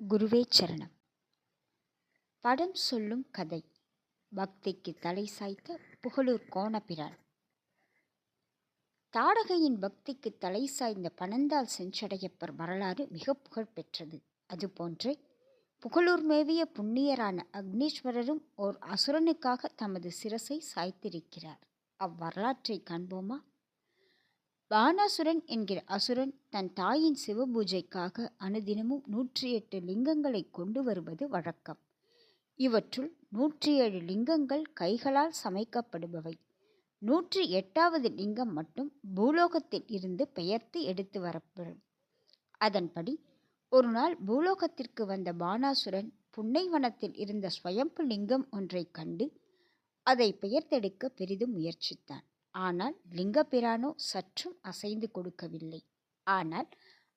குருவே சரணம். படம் சொல்லும் கதை. பக்திக்கு தலை சாய்த்த புகழூர் கோணப்பிரான். தாடகையின் பக்திக்கு தலை சாய்ந்த பனந்தால் செஞ்சடையப்பர் வரலாறு மிக புகழ் பெற்றது அதுபோன்றே புகழூர் மேவிய புண்ணியரான அக்னீஸ்வரரும் ஓர் அசுரனுக்காக தமது சிரசை சாய்த்திருக்கிறார். அவ்வரலாற்றை காண்போமா? பானாசுரன் என்கிற அசுரன் தன் தாயின் சிவபூஜைக்காக அனுதினமும் நூற்றி எட்டு லிங்கங்களை கொண்டு வருவது வழக்கம். இவற்றுள் நூற்றி ஏழு லிங்கங்கள் கைகளால் சமைக்கப்படுபவை. நூற்றி எட்டாவது லிங்கம் மட்டும் பூலோகத்தில் இருந்து பெயர்த்து எடுத்து வரப்படும். அதன்படி ஒரு நாள் பூலோகத்திற்கு வந்த பானாசுரன் புன்னைவனத்தில் இருந்த ஸ்வயம்பு லிங்கம் ஒன்றைக் கண்டு அதை பெயர்த்தெடுக்க பெரிதும் முயற்சித்தான். ஆனால் லிங்கபிரானோ சற்றும் அசைந்து கொடுக்கவில்லை. ஆனால்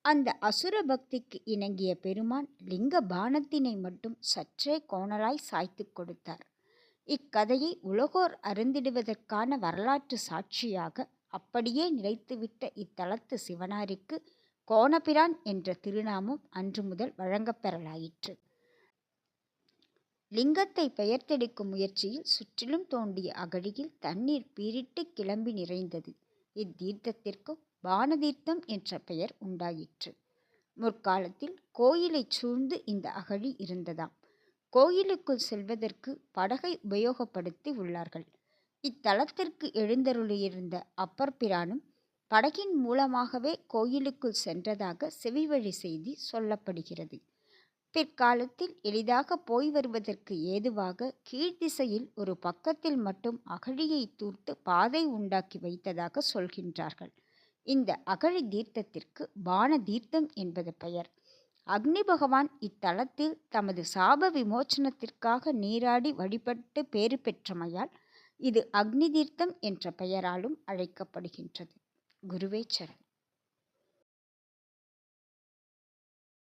அந்த அசுர பக்திக்கு இணங்கிய பெருமான் லிங்க பானத்தினை மட்டும் சற்றே கோணலாய் சாய்த்து கொடுத்தார். இக்கதையை உலகோர் அருந்திடுவதற்கான வரலாற்று சாட்சியாக அப்படியே நிலைத்துவிட்ட இத்தலத்து சிவனாருக்கு கோணபிரான் என்ற திருநாமம் அன்று முதல் வழங்கப்பெறலாயிற்று லிங்கத்தை பெயர்த்தெடுக்கும் முயற்சியில் சுற்றிலும் தோண்டிய அகழியில் தண்ணீர் பீரிட்டு கிளம்பி நிறைந்தது. இத்தீர்த்தத்திற்கு பானதீர்த்தம் என்ற பெயர் உண்டாயிற்று. முற்காலத்தில் கோயிலைச் சூழ்ந்து இந்த அகழி இருந்ததாம். கோயிலுக்குள் செல்வதற்கு படகை உபயோகப்படுத்தி உள்ளார்கள். இத்தலத்திற்கு எழுந்தருளியிருந்த அப்பர் பிரானும் படகின் மூலமாகவே கோயிலுக்குள் சென்றதாக செவிவழி செய்தி சொல்லப்படுகிறது. பிற்காலத்தில் எளிதாக போய் வருவதற்கு ஏதுவாக கீழ்த்திசையில் ஒரு பக்கத்தில் மட்டும் அகழியை தூர்த்து பாதை உண்டாக்கி வைத்ததாக சொல்கின்றார்கள். இந்த அகழி தீர்த்தத்திற்கு பான தீர்த்தம் என்பது பெயர். அக்னி பகவான் இத்தலத்தில் தமது சாப விமோச்சனத்திற்காக நீராடி வழிபட்டு பேறு பெற்றமையால் இது அக்னி தீர்த்தம் என்ற பெயராலும் அழைக்கப்படுகின்றது. குருவேச்சரன்